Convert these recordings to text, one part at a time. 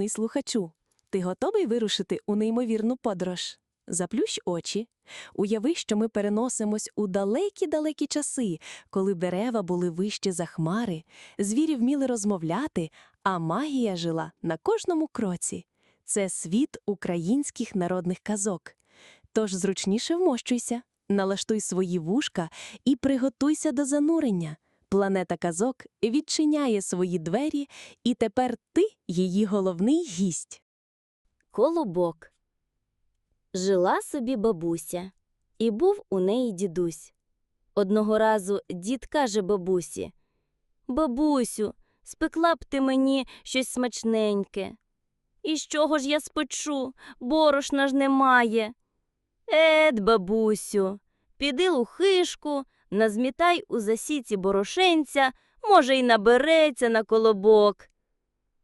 юний слухачу, ти готовий вирушити у неймовірну подорож? Заплющ очі. Уяви, що ми переносимось у далекі-далекі часи, коли дерева були вище за хмари, звірі вміли розмовляти, а магія жила на кожному кроці. Це світ українських народних казок. Тож зручніше вмощуйся, налаштуй свої вушка і приготуйся до занурення. Планета казок відчиняє свої двері, і тепер ти її головний гість. Колобок. Жила собі бабуся, і був у неї дідусь. Одного разу дід каже бабусі: Бабусю, спекла б ти мені щось смачненьке. І з чого ж я спечу? Борошна ж немає. Ед, бабусю, піди у хишку, назмітай у засіці борошенця, може, й набереться на колобок.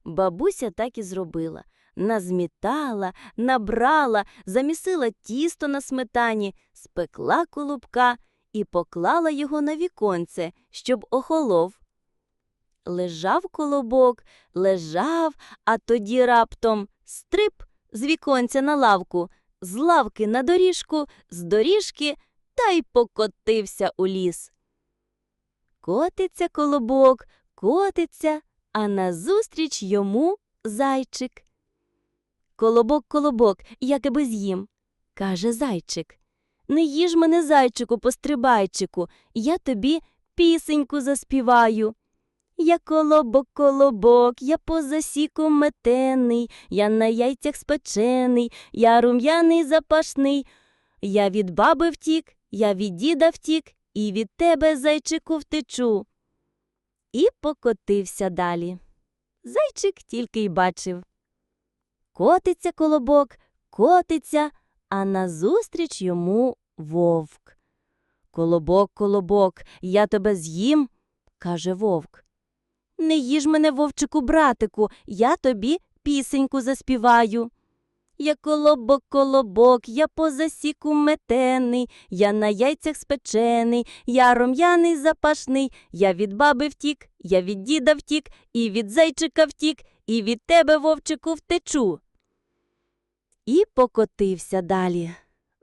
Бабуся так і зробила назмітала, набрала, замісила тісто на сметані, спекла колобка і поклала його на віконце, щоб охолов. Лежав колобок, лежав, а тоді раптом стрип з віконця на лавку, з лавки на доріжку, з доріжки та й покотився у ліс. Котиться колобок, котиться, а назустріч йому зайчик. Колобок, колобок, я тебе з'їм, каже зайчик. Не їж мене, зайчику, пострибайчику, я тобі пісеньку заспіваю. Я колобок, колобок, я по засіку метений, я на яйцях спечений, я рум'яний запашний. Я від баби втік, я від діда втік, і від тебе, зайчику, втечу. І покотився далі. Зайчик тільки й бачив. Котиться колобок, котиться, а назустріч йому вовк. Колобок, колобок, я тебе з'їм, каже вовк. Не їж мене, вовчику, братику, я тобі пісеньку заспіваю. Я колобок, колобок, я по засіку метений, я на яйцях спечений, я рум'яний запашний, я від баби втік, я від діда втік, і від зайчика втік, і від тебе, вовчику, втечу. І покотився далі.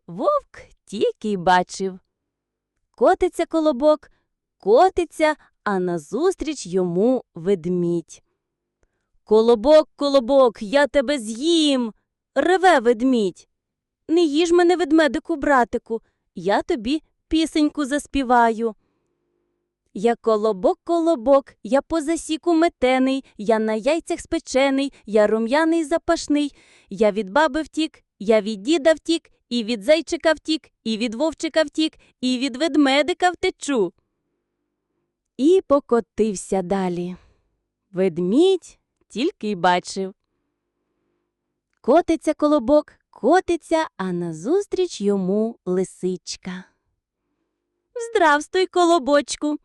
Вовк тільки й бачив. Котиться колобок, котиться, а назустріч йому ведмідь. Колобок, колобок, я тебе з'їм. Реве ведмідь. Не їж мене, ведмедику, братику, я тобі пісеньку заспіваю. Я колобок, колобок, я по засіку метений, я на яйцях спечений, я рум'яний запашний, я від баби втік, я від діда втік, і від зайчика втік, і від вовчика втік, і від ведмедика втечу. І покотився далі. Ведмідь тільки й бачив. Котиться колобок, котиться, а назустріч йому лисичка. Здравствуй, колобочку,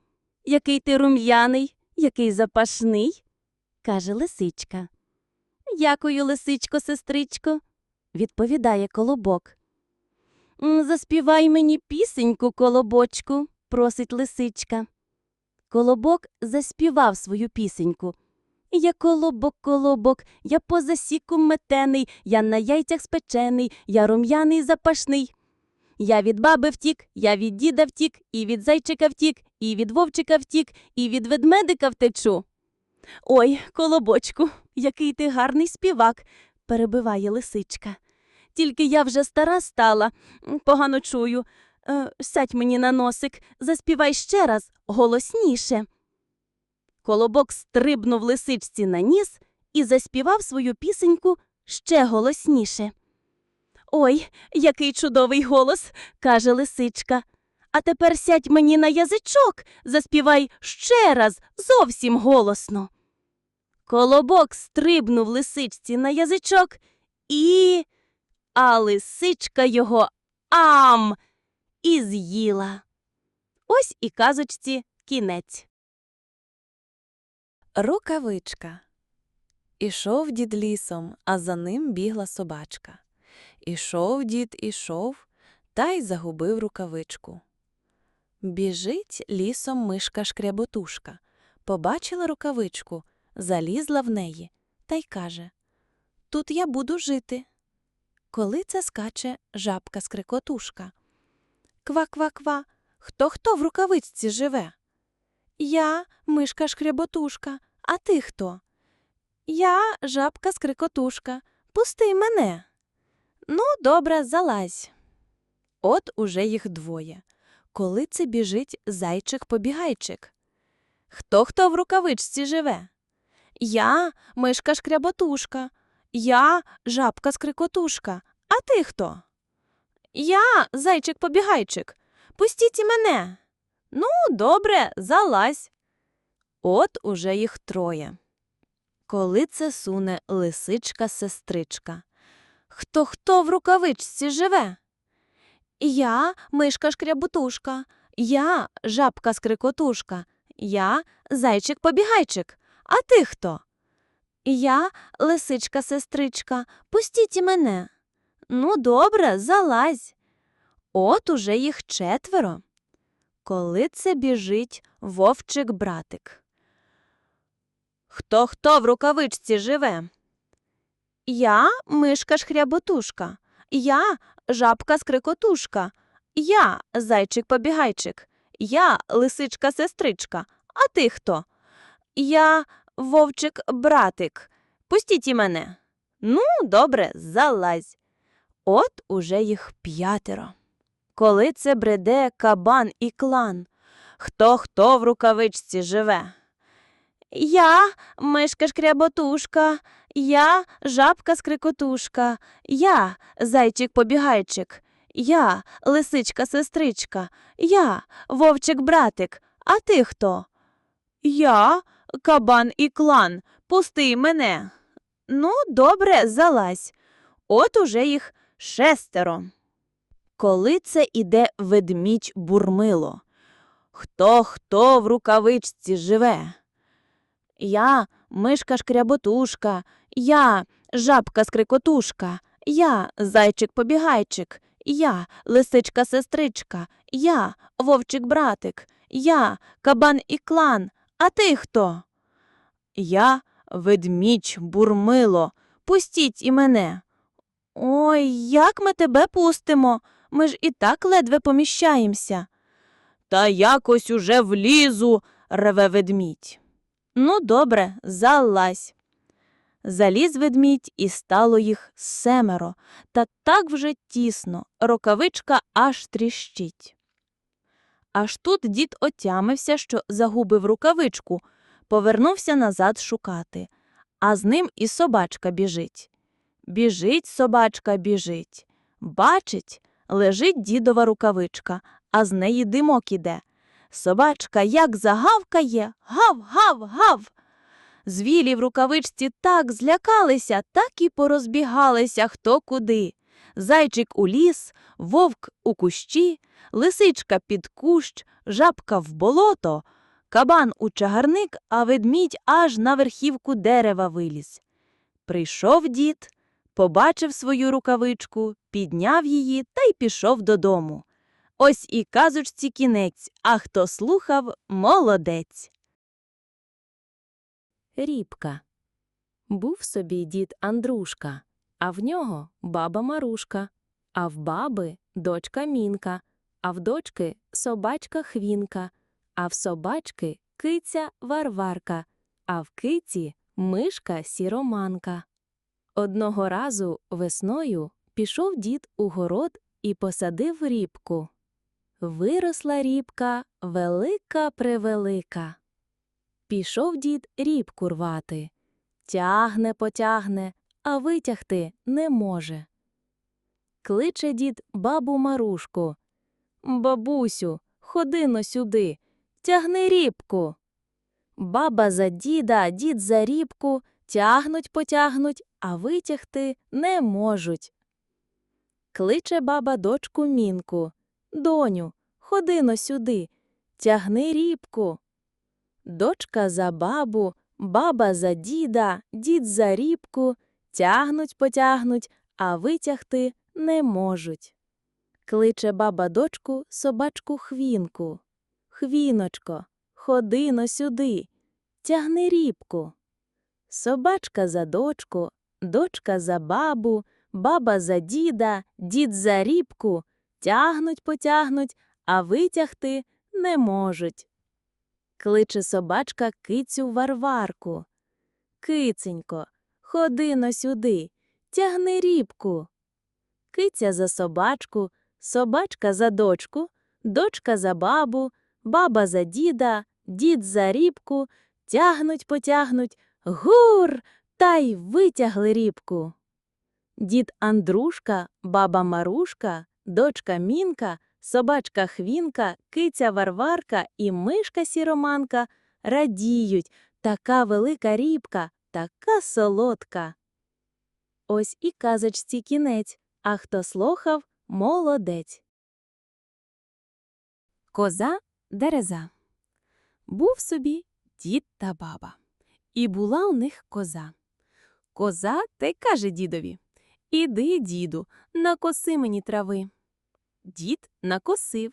який ти рум'яний, який запашний, каже лисичка. Дякую, лисичко, сестричко, відповідає колобок. «М, Заспівай мені пісеньку, колобочку, просить лисичка. Колобок заспівав свою пісеньку. Я колобок, колобок, я по засіку метений, я на яйцях спечений, я рум'яний запашний. Я від баби втік, я від діда втік, і від зайчика втік, і від вовчика втік, і від ведмедика втечу. Ой, колобочку, який ти гарний співак, перебиває лисичка. Тільки я вже стара стала, погано чую. Е, сядь мені на носик, заспівай ще раз голосніше. Колобок стрибнув лисичці на ніс і заспівав свою пісеньку ще голосніше. Ой, який чудовий голос, каже лисичка. А тепер сядь мені на язичок, заспівай ще раз зовсім голосно. Колобок стрибнув лисичці на язичок і. А лисичка його ам і з'їла. Ось і казочці кінець. Рукавичка. Ішов дід лісом, а за ним бігла собачка. Ішов дід, ішов, та й загубив рукавичку. Біжить лісом мишка шкряботушка. Побачила рукавичку, залізла в неї та й каже Тут я буду жити. Коли це скаче жабка скрикотушка. Ква-ква-ква, хто-хто в рукавичці живе? Я мишка шкряботушка, а ти хто? Я жабка скрикотушка. Пусти мене. Ну, добре, залазь. От уже їх двоє. Коли це біжить зайчик-побігайчик. Хто хто в рукавичці живе? Я мишка шкряботушка. Я жабка скрикотушка. А ти хто? Я зайчик-побігайчик. Пустіть і мене. Ну, добре, залазь. От уже їх троє. Коли це суне лисичка-сестричка. Хто хто в рукавичці живе? Я мишка шкрябутушка, я жабка скрикотушка, я зайчик-побігайчик. А ти хто? Я лисичка-сестричка, пустіть і мене. Ну, добре, залазь. От уже їх четверо. Коли це біжить вовчик-братик. Хто хто в рукавичці живе? Я мишка шхряботушка, я жабка скрикотушка, я зайчик-побігайчик, я лисичка-сестричка. А ти хто? Я вовчик-братик. Пустіть і мене. Ну, добре, залазь. От уже їх п'ятеро. Коли це бреде кабан і клан, хто хто в рукавичці живе? Я мишка шкряботушка, я жабка скрикотушка, я зайчик-побігайчик, я лисичка-сестричка, я вовчик-братик. А ти хто? Я кабан і клан. Пусти мене. Ну, добре, залазь. От уже їх шестеро. Коли це іде ведмідь бурмило? Хто хто в рукавичці живе? Я мишка шкряботушка, я жабка скрикотушка, я зайчик-побігайчик, я лисичка-сестричка, я вовчик-братик, я кабан і клан. А ти хто? Я ведмідь бурмило. Пустіть і мене. Ой, як ми тебе пустимо? Ми ж і так ледве поміщаємося. Та якось уже влізу, реве ведмідь. Ну, добре, залазь. Заліз ведмідь, і стало їх семеро, та так вже тісно, рукавичка аж тріщить. Аж тут дід отямився, що загубив рукавичку, повернувся назад шукати, а з ним і собачка біжить. Біжить собачка, біжить. Бачить, лежить дідова рукавичка, а з неї димок іде. Собачка як загавкає, гав, гав, гав. Звілі в рукавичці так злякалися, так і порозбігалися хто куди. Зайчик у ліс, вовк у кущі, лисичка під кущ, жабка в болото, кабан у чагарник, а ведмідь аж на верхівку дерева виліз. Прийшов дід, побачив свою рукавичку, підняв її та й пішов додому. Ось і казочці кінець, а хто слухав – молодець. Рібка. Був собі дід Андрушка, а в нього баба Марушка, а в баби дочка Мінка, а в дочки собачка Хвінка, а в собачки киця Варварка, а в киці мишка Сіроманка. Одного разу весною пішов дід у город і посадив рібку. Виросла рібка велика-превелика. Пішов дід рібку рвати. Тягне, потягне, а витягти не може. Кличе дід бабу Марушку. Бабусю, ходи но сюди, тягни рібку. Баба за діда, дід за рібку, тягнуть, потягнуть, а витягти не можуть. Кличе баба дочку Мінку. Доню, ходи но сюди, тягни рібку. Дочка за бабу, баба за діда, дід за рібку, тягнуть, потягнуть, а витягти не можуть. Кличе баба дочку собачку хвінку. Хвіночко, ходи но сюди, тягни рібку. Собачка за дочку, дочка за бабу, баба за діда, дід за рібку. Тягнуть, потягнуть, а витягти не можуть. Кличе собачка кицю Варварку. Киценько, ходи но сюди, тягни рібку. Киця за собачку, собачка за дочку, дочка за бабу, баба за діда, дід за рібку, тягнуть, потягнуть, гур, та й витягли рібку. Дід Андрушка, баба Марушка, дочка Мінка, собачка Хвінка, киця Варварка і мишка Сіроманка радіють. Така велика рібка, така солодка. Ось і казочці кінець, а хто слухав – молодець. Коза дереза. Був собі дід та баба. І була у них коза. Коза та й каже дідові Іди, діду, накоси мені трави. Дід накосив.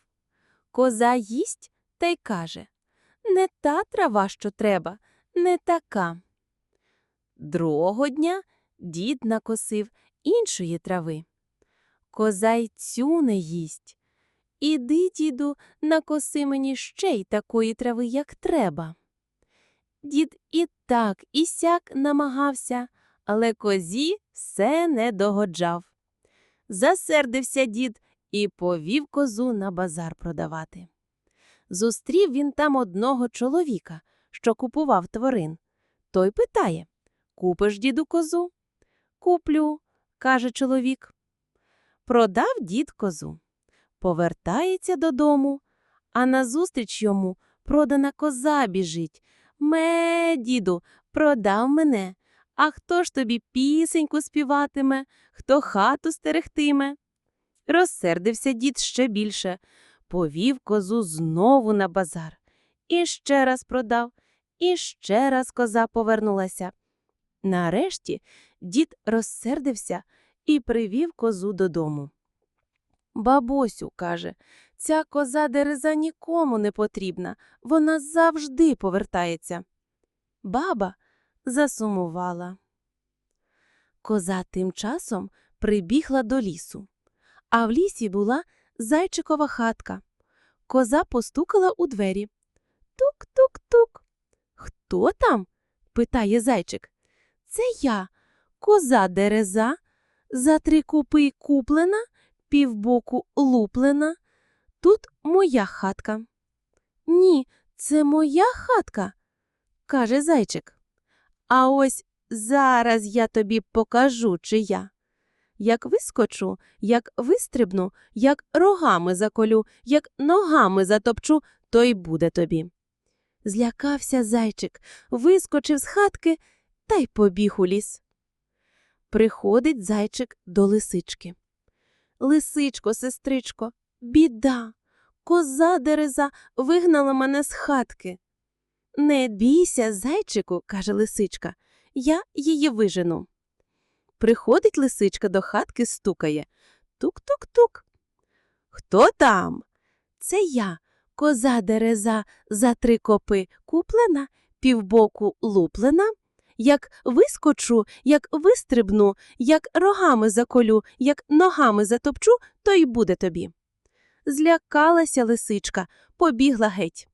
Коза їсть та й каже Не та трава, що треба, не така. Другого дня дід накосив іншої трави. Коза й цю не їсть. Іди, діду, накоси мені ще й такої трави, як треба. Дід і так, і сяк намагався, але козі все не догоджав. Засердився дід і повів козу на базар продавати. Зустрів він там одного чоловіка, що купував тварин. Той питає Купиш, діду, козу? Куплю, каже чоловік. Продав дід козу. Повертається додому, а назустріч йому продана коза біжить. Ме, діду, продав мене. А хто ж тобі пісеньку співатиме, хто хату стерегтиме? Розсердився дід ще більше, повів козу знову на базар. І ще раз продав, і ще раз коза повернулася. Нарешті дід розсердився і привів козу додому. Бабусю, каже, ця коза дереза нікому не потрібна, вона завжди повертається. Баба засумувала. Коза тим часом прибігла до лісу, а в лісі була зайчикова хатка. Коза постукала у двері. Тук-тук-тук. Хто там? питає зайчик. Це я, коза дереза, за три купи куплена, півбоку луплена. Тут моя хатка. Ні, це моя хатка, каже зайчик. А ось зараз я тобі покажу, чия. Як вискочу, як вистрибну, як рогами заколю, як ногами затопчу, то й буде тобі. Злякався зайчик, вискочив з хатки та й побіг у ліс. Приходить зайчик до лисички. Лисичко, сестричко, біда. Коза дереза вигнала мене з хатки. Не бійся, зайчику, каже лисичка, я її вижену. Приходить лисичка до хатки, стукає. Тук-тук-тук. Хто там? Це я, коза дереза, за три копи куплена, півбоку луплена. Як вискочу, як вистрибну, як рогами заколю, як ногами затопчу, то й буде тобі. Злякалася лисичка, побігла геть.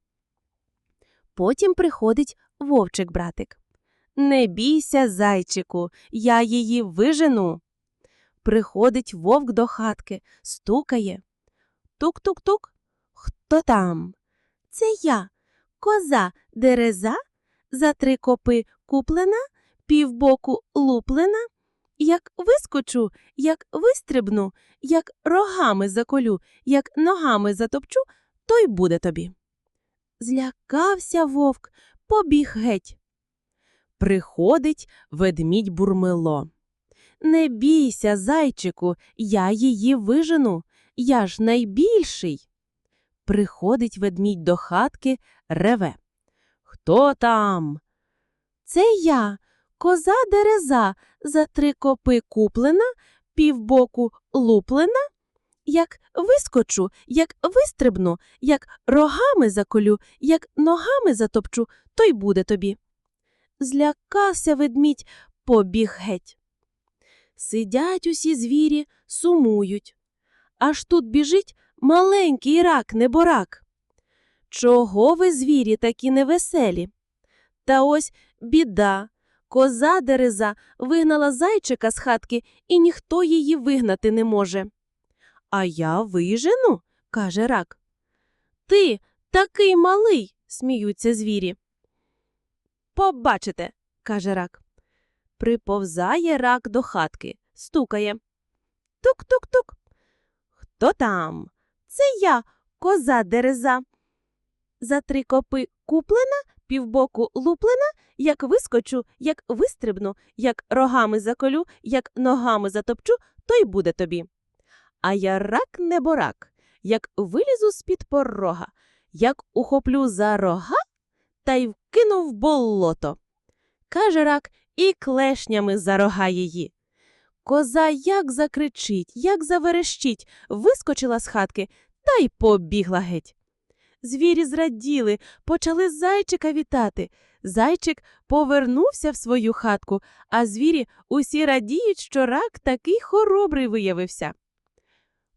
Потім приходить вовчик братик. Не бійся, зайчику, я її вижену. Приходить вовк до хатки, стукає. Тук-тук-тук. Хто там? Це я, коза дереза, за три копи куплена, півбоку луплена. Як вискочу, як вистрибну, як рогами заколю, як ногами затопчу, то й буде тобі. Злякався вовк, побіг геть. Приходить ведмідь бурмило. Не бійся, зайчику, я її вижену, я ж найбільший. Приходить ведмідь до хатки, реве. Хто там? Це я, коза дереза, за три копи куплена, півбоку луплена. Як вискочу, як вистрибну, як рогами заколю, як ногами затопчу, то й буде тобі. Злякався ведмідь, побіг геть. Сидять усі звірі, сумують. Аж тут біжить маленький рак неборак. Чого ви, звірі, такі невеселі? Та ось біда. Коза дереза вигнала зайчика з хатки, і ніхто її вигнати не може. А я вижену, каже рак. Ти такий малий, сміються звірі. Побачите, каже рак. Приповзає рак до хатки, стукає. Тук-тук-тук. Хто там? Це я, коза дереза. За три копи куплена, півбоку луплена, як вискочу, як вистрибну, як рогами заколю, як ногами затопчу, то й буде тобі. А я рак неборак, як вилізу з-під порога, як ухоплю за рога та й вкину в болото. Каже рак і клешнями за рога її. Коза як закричить, як заверещить, вискочила з хатки та й побігла геть. Звірі зраділи, почали зайчика вітати. Зайчик повернувся в свою хатку, а звірі усі радіють, що рак такий хоробрий виявився.